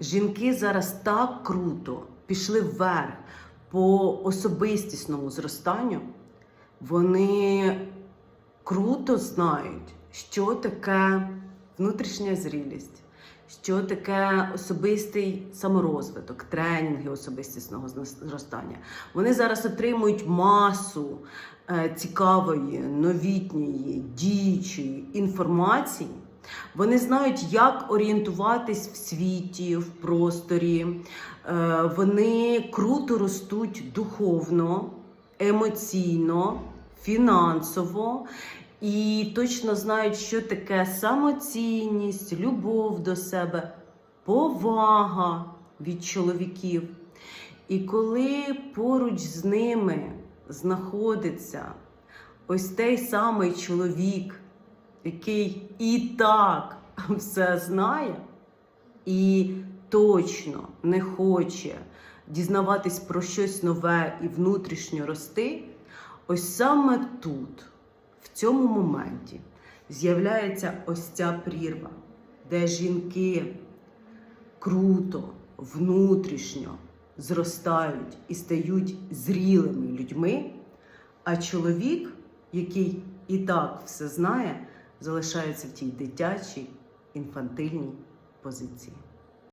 Жінки зараз так круто пішли вверх по особистісному зростанню. Вони круто знають, що таке внутрішня зрілість, що таке особистий саморозвиток, тренінги особистісного зростання. Вони зараз отримують масу е, цікавої, новітньої, діючої інформації. Вони знають, як орієнтуватись в світі, в просторі. Е, Вони круто ростуть духовно, емоційно, фінансово і точно знають, що таке самоцінність, любов до себе, повага від чоловіків. І коли поруч з ними знаходиться ось той самий чоловік, який і так все знає, і точно не хоче дізнаватись про щось нове і внутрішньо рости, ось саме тут, в цьому моменті, з'являється ось ця прірва, де жінки круто, внутрішньо зростають і стають зрілими людьми, а чоловік, який і так все знає, залишається в тій дитячій інфантильній позиції.